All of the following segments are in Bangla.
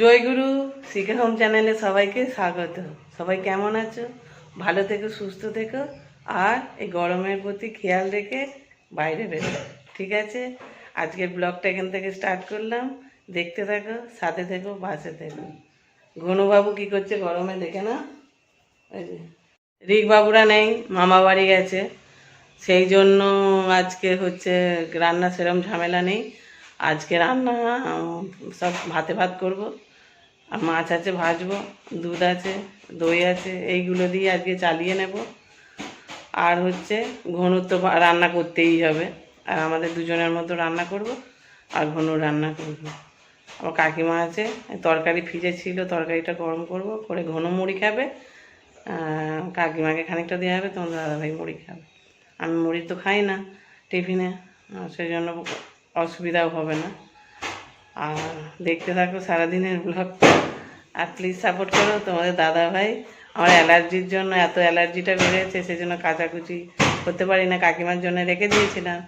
জয়গুরু শিখে হোম চ্যানেলে সবাইকে স্বাগত। সবাই কেমন আছো? ভালো থেকো, সুস্থ থেকো, আর এই গরমের প্রতি খেয়াল রেখে বাইরে বেরো, ঠিক আছে? আজকের ব্লগটা এখান থেকে স্টার্ট করলাম। দেখতে থাকো, সাথে থেকো বাসে থেকো। ঘনুবাবু কি করছে গরমে দেখে না ওই যে রিক নেই, মামা বাড়ি গেছে। সেই জন্য আজকে হচ্ছে রান্না সেরম ঝামেলা নেই। আজকে রান্না, সব ভাতে ভাত করব। আর মাছ আছে ভাজবো, দুধ আছে, দই আছে, এইগুলো দিয়ে আজকে চালিয়ে নেব। আর হচ্ছে ঘনুর তো রান্না করতেই হবে। আর আমাদের দুজনের মতো রান্না করব আর ঘনু রান্না করব। আমার কাকিমা আছে, তরকারি ফ্রিজে ছিল, তরকারিটা গরম করব, করে ঘন মুড়ি খাবে। কাকিমাকে খানিকটা দেওয়া হবে তোমার দাদাভাই মুড়ি খাবে। আমি মুড়ি তো খাই না টিফিনে সেই জন্য অসুবিধাও হবে না। আর দেখতে থাকো সারাদিনের ব্লগটা আর প্লিজ সাপোর্ট করো তোমাদের দাদা ভাই। আমার অ্যালার্জির জন্য এত অ্যালার্জিটা বেড়েছে সেই জন্য কাচাকুচি করতে পারি না। কাকিমার জন্য রেখে দিয়েছিলাম।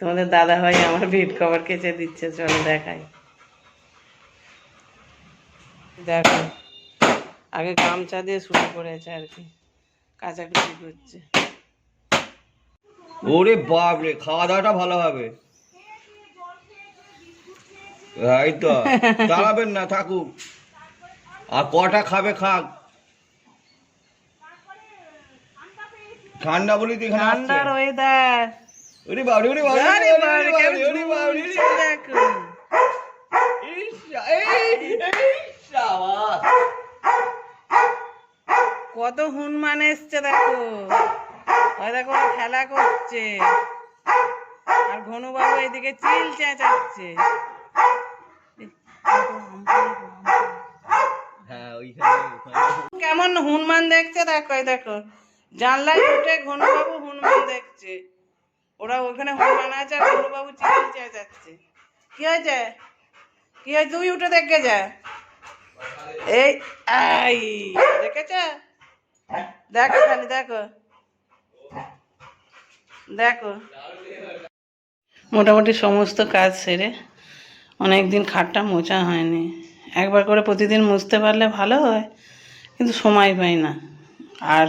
তোমাদের দাদা ভাই আমার বেড কভার কেচে দিচ্ছে, চলো দেখাই। দেখো, আগে গামছা দিয়ে শুরু করেছে আর কি। কাচাকুচি করছে। ওরে বাপরে, খাওয়া দাওয়াটা ভালো হবে। এই তো চালাবেন না থাকুক। আর কটা খাবে খাক। ঠান্ডা বলি তো এখানে আসছে ঠান্ডার ওয়েদার ওরে বাবরে ওরে বাবরে আরে বাবারে, ওরে বাবরে দেখো। এই, এই, সাবাস। কত হুনমান এসছে দেখো। ওই দেখো খেলা করছে। আর ঘনুবাবু এদিকে চিল চেঁচাচ্ছে হ্যাঁ ওইখানে ওখানে। কেমন হুনমান দেখছে? দেখো দেখো। জানলায় উঠে ঘনুবাবু হুনমান দেখছে। ওরা ওখানে হুনমান আছে আর ঘনুবাবু চিল চেঁচাচ্ছে কি হয়েছে? কি হয়েছে? তুই উঠে দেখে যা। এই, আই, দেখেছে? দেখো খালি, দেখো। দেখো। মোটামুটি সমস্ত কাজ সেরে অনেক খাটটা মোচা হয়নি। একবার করে প্রতিদিন মুছতে পারলে ভালো হয়। কিন্তু সময় পাই না। আর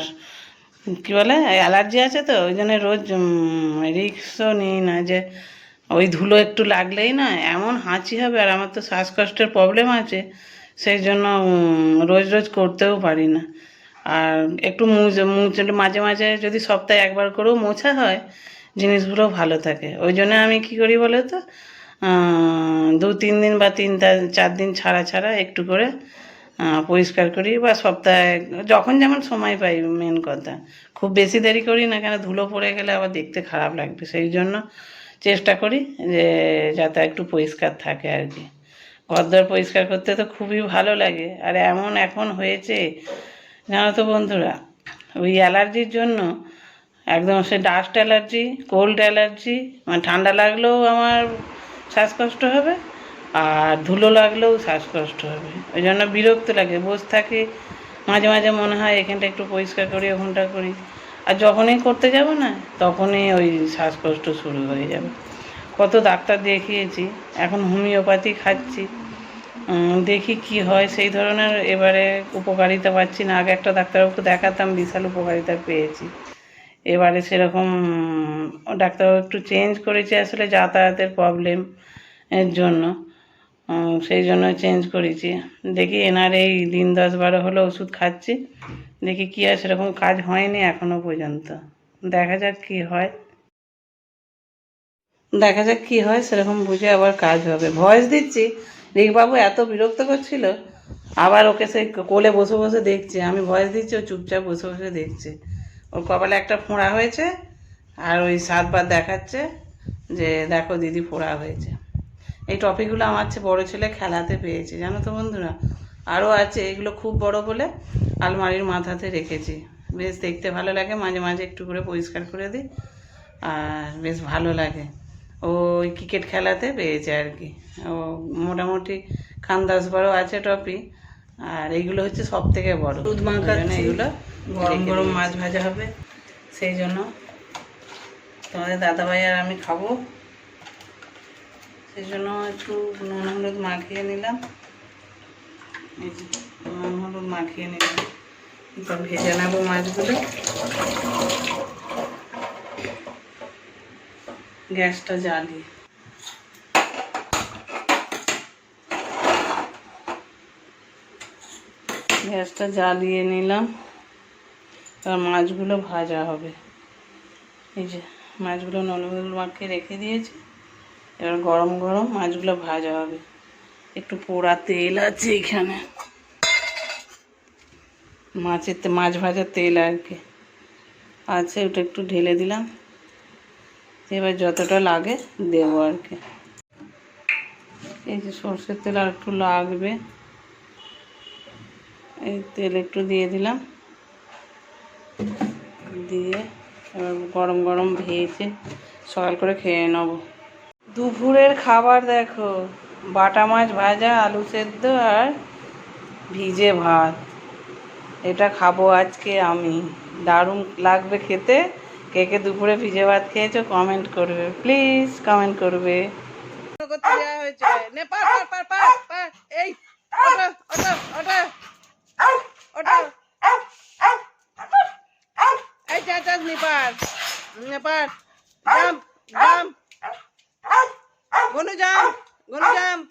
কি বলে অ্যালার্জি আছে তো, ওই জন্য রোজ রিক্সও নিই না যে, ওই ধুলো একটু লাগলেই না, এমন হাঁচি হবে আর আমার তো শ্বাসকষ্টের প্রবলেম আছে, সেই জন্য রোজ রোজ করতেও পারি না। আর একটু মুছ মুছলে মাঝে মাঝে যদি সপ্তাহে একবার করেও মোছা হয়, জিনিসগুলো ভালো থাকে। ওই জন্য আমি কি করি বলো তো দু তিন দিন বা তিন চার দিন ছাড়া ছাড়া একটু করে পরিষ্কার করি বা সপ্তাহে, যখন যেমন সময় পাই মেন কথা। খুব বেশি দেরি করি না কেন, ধুলো পড়ে গেলে আবার দেখতে খারাপ লাগবে। সেই জন্য চেষ্টা করি যে, যাতে একটু পরিষ্কার থাকে আর কি। ঘরদর পরিষ্কার করতে তো খুবই ভালো লাগে। আর এমন এখন হয়েছে, জানো তো বন্ধুরা, ওই অ্যালার্জির জন্য একদম সে ডাস্ট অ্যালার্জি কোল্ড অ্যালার্জি মানে ঠান্ডা লাগলেও আমার শ্বাসকষ্ট হবে আর ধুলো লাগলেও শ্বাসকষ্ট হবে। ওই জন্য বিরক্ত লাগে, বসে থাকে, মাঝে মাঝে মনে হয় এখানটা একটু পরিষ্কার করি, ওখানটা করি। আর যখনই করতে যাব না, তখনই ওই শ্বাসকষ্ট শুরু হয়ে যাবে। কত ডাক্তার দেখিয়েছি, এখন হোমিওপ্যাথি খাচ্ছি। দেখি কি হয়, সেই ধরনের এবারে উপকারিতা পাচ্ছি না। আগে একটা ডাক্তারবাবুকে দেখাতাম, বিশাল উপকারিতা পেয়েছি। এবারে সেরকম ডাক্তারবাবু একটু চেঞ্জ করেছে আসলে যাতায়াতের প্রবলেম এর জন্য। সেই জন্য চেঞ্জ করেছি। দেখি এনার এই দিন দশ বারো হলো ওষুধ খাচ্ছি। দেখি কী আর সেরকম কাজ হয়নি এখনও পর্যন্ত। দেখা যাক কি হয়। দেখা যাক কি হয়, সেরকম বুঝে আবার কাজ হবে। ভয়েস দিচ্ছি। রিকবাবু এত বিরক্ত করছিল। আবার ওকে সেই কোলে বসে বসে দেখছে। আমি ভয়েস দিচ্ছি, ও চুপচাপ বসে বসে দেখছে। ওর কপালে একটা ফোঁড়া হয়েছে আর ওই সাতবার দেখাচ্ছে যে দেখো দিদি ফোঁড়া হয়েছে। এই টপিকগুলো আমার চেয়ে বড়ো ছেলে খেলাতে পেয়েছে জানো তো বন্ধুরা? আরও আছে এগুলো খুব বড় বলে আলমারির মাথাতে রেখেছি। বেশ দেখতে ভালো লাগে মাঝে মাঝে একটু করে পরিষ্কার করে দিই আর বেশ ভালো লাগে। ও ওই ক্রিকেট খেলাতে পেয়েছে আর কি। ও মোটামুটি খান দশ বারো আছে টপি আর এইগুলো হচ্ছে সব থেকে বড়। দুধ মাখাচ্ছি এগুলো গরম গরম মাছ ভাজা হবে সেই জন্য তোমাদের দাদাভাই আর আমি খাব। সেই জন্য একটু নুন, হলুদ মাখিয়ে নিলাম। নুন, হলুদ মাখিয়ে নিলাম। এবার ভেজে নেব মাছগুলো। গ্যাসটা জ্বালিয়ে। গ্যাসটা জ্বালিয়ে নিলাম। এবার মাছগুলো ভাজা হবে। এই যে মাছগুলো হলুদ মাখিয়ে রেখে দিয়েছি। এবার গরম গরম মাছগুলো ভাজা হবে। একটু পোড়া তেল আছে এখানে। মাছের মাছ ভাজার তেল আর কি। আছে, ওটা একটু ঢেলে দিলাম। এবার যতটা লাগে দেবো আর কি। এই যে সর্ষের তেল আর একটু লাগবে। এই তেল একটু দিয়ে দিলাম। দিয়ে এবার গরম গরম ভেজে সকাল করে খেয়ে নেব। দুপুরের খাবার দেখো। বাটা মাছ ভাজা, আলু সেদ্ধ আর ভিজে ভাত। এটা খাব আজকে আমি। দারুণ লাগবে খেতে। কে কে দুপুরে ভিজে ভাত খেয়েছো কমেন্ট করবে। প্লিজ কমেন্ট করবে। করতে দেওয়া হয়েছে নে পার পার পার পার। পার এই ওটা ওটা ওটা ওটা এই চা চাস নি পার নে jump jump Gonu jump Gonu jump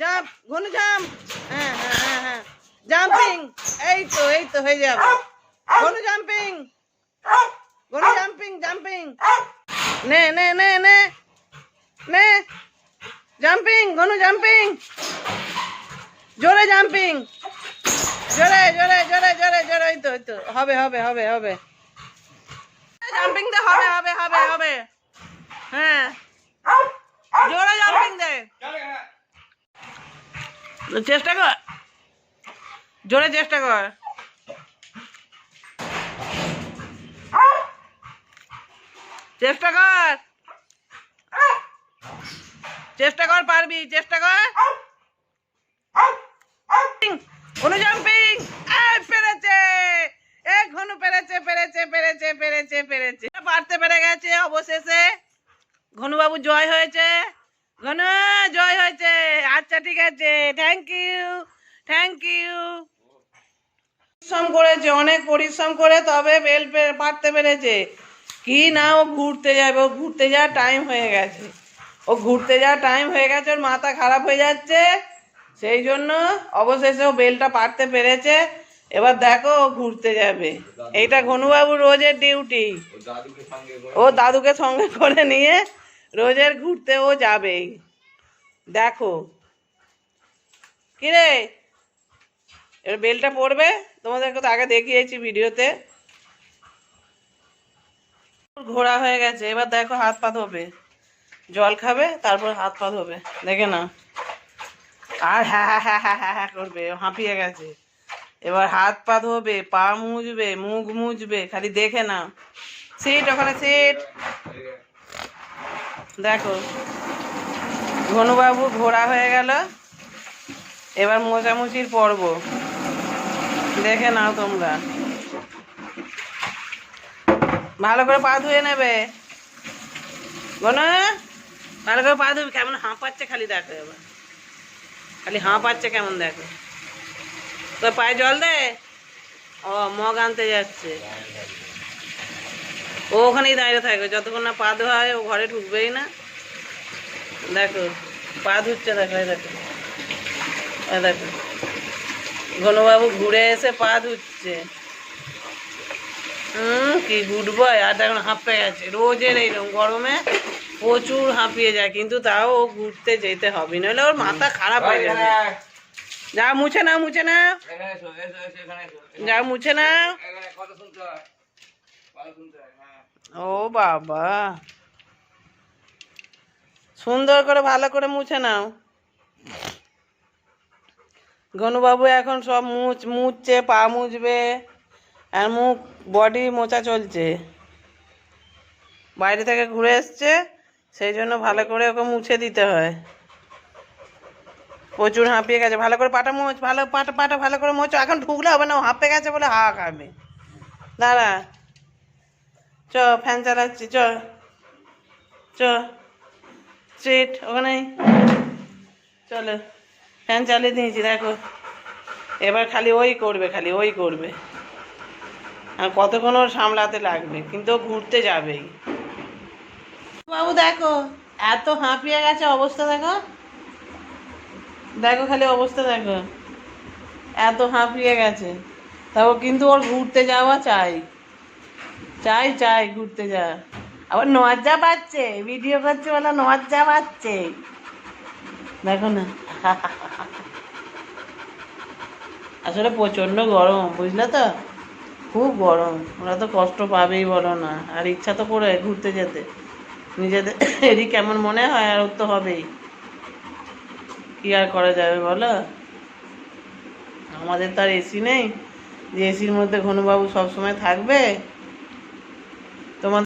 jump Gonu jump হ্যাঁ হ্যাঁ হ্যাঁ হ্যাঁ। জাম্পিং, এই তো এই তো, হয়ে যাবে। Gonu jumping Gonu jumping jumping. নে নে নে নে নে। Jumping Gonu jumping. জোরে জাম্পিং। জোরে জোরে জোরে জোরে জোরে, এই তো তো। হবে হবে হবে হবে। জাম্পিং দে হবে হবে হবে হবে। হ্যাঁ। জোরে জাম্পিং দে। চেষ্টা কর। জোরে চেষ্টা কর। চেষ্টা কর। চেষ্টা কর পারবি, চেষ্টা কর। ঘনু জাম্পিং পেরেছে। এ, ঘনু পেরেছে পেরেছে পেরেছে পেরেছে পেরেছে। পারতে পেরে গেছে অবশেষে। ঘনুবাবু জয় হয়েছে। ঘনু জয় হয়েছে। আচ্ছা ঠিক আছে। থ্যাংক ইউ থ্যাংক ইউ পরিশ্রম করেছে অনেক পরিশ্রম করে তবে বেল পারতে পেরেছে। কি না ও ঘুরতে যাবে? ও ঘুরতে যাওয়ার টাইম হয়ে গেছে। ও ঘুরতে যাওয়ার টাইম হয়ে গেছে ওর মাথা খারাপ হয়ে যাচ্ছে। সেই জন্য অবশেষে ও বেলটা পারতে পেরেছে। এবার দেখো ও ঘুরতে যাবে। এইটা ঘনুবাবু রোজের ডিউটি ও দাদুকে সঙ্গে করে ও দাদুকে সঙ্গে করে নিয়ে রোজের ঘুরতে ও যাবেই দেখো। কিরে? এবার বেলটা পড়বে? তোমাদেরকে তো আগে দেখিয়েছি ভিডিওতে। ঘোরা হয়ে গেছে। এবার দেখো হাত পা ধোবে। জল খাবে, তারপর হাত পা ধোবে। দেখে না আর হ্যাঁ হ্যাঁ হ্যাঁ হ্যাঁ হ্যাঁ হ্যাঁ করবে। হাঁপিয়ে গেছে। এবার হাত পা ধোবে, পা মুছবে মুখ মুছবে খালি দেখে না সিট, ওখানে সিট। দেখো ঘনুবাবু ঘোরা হয়ে গেল। এবার মোছামুছির পর্ব। দেখে নাও তোমরা। ভালো করে পা ধুয়ে নেবে। গনু, ভালো করে পা ধুবি। কেমন হাঁপাচ্ছে খালি দেখো এবার। খালি হাঁপাচ্ছে কেমন দেখো। তোর পায়ে জল দে? ও, মগ আনতে যাচ্ছে। ও ওখানেই দাঁড়িয়ে থাকবে যতক্ষণ না পা ধোয়া হয় ও ঘরে ঢুকবেই না। দেখো পা ধুচ্ছে দেখো দেখো। দেখো। ঘনবাবু ঘুরে এসে পা ধুচ্ছে। হুম কি গুড বয় আর এখন হাঁপে গেছে। রোজের এইরকম গরমে প্রচুর হাঁপিয়ে যায় কিন্তু তাও ও ঘুরতে যেতে হবে নইলে ওর মাথা খারাপ হয়ে যাবে। যা মুছে না মুছে না যা মুছে নাও। ও বাবা। সুন্দর করে ভালো করে মুছে নাও। গনুবাবু এখন সব মুছ, মুছছে, পা মুছবে, আর মুখ বডি মোচা চলছে। বাইরে থেকে ঘুরে এসছে, সেই জন্য ভালো করে ওকে মুছে দিতে হয়। প্রচুর হাঁপিয়ে গেছে। ভালো করে পাটা মোচ ভালো পাটা পাটা ভালো করে মোচো এখন ঢুকলে হবে না হাঁপে গেছে বলে হা খাবে। দাঁড়া। চ ফ্যান চালাচ্ছি, চ। চ সিট ওখানে। চলো ফ্যান চালিয়ে দিয়েছি, দেখো। এবার খালি ওই করবে, খালি ওই করবে। আর কতক্ষণ ওর সামলাতে লাগবে, কিন্তু ঘুরতে যাবেই। বাবু, দেখো, এত হাঁপিয়ে গেছে অবস্থা, দেখো। দেখো খালি অবস্থা, দেখো। এত হাঁপিয়ে গেছে। তাও কিন্তু ওর ঘুরতে যাওয়া চাই। চাই চাই ঘুরতে যা। আবার নজ্জা পাচ্ছে ভিডিও করছে বলে নজ্জা পাচ্ছে। দেখো না। আসলে প্রচণ্ড গরম, বুঝলে তো? খুব গরম। ওরা তো কষ্ট পাবেই বলো না। আর ইচ্ছা তো করে ঘুরতে যেতে। নিজেদের এরই কেমন মনে হয়? আর তো হবেই। কি আর করা যাবে বলো? আমাদের তো আর এসি নেই। যে এসির মধ্যে ঘনুবাবু সবসময় থাকবে তোমার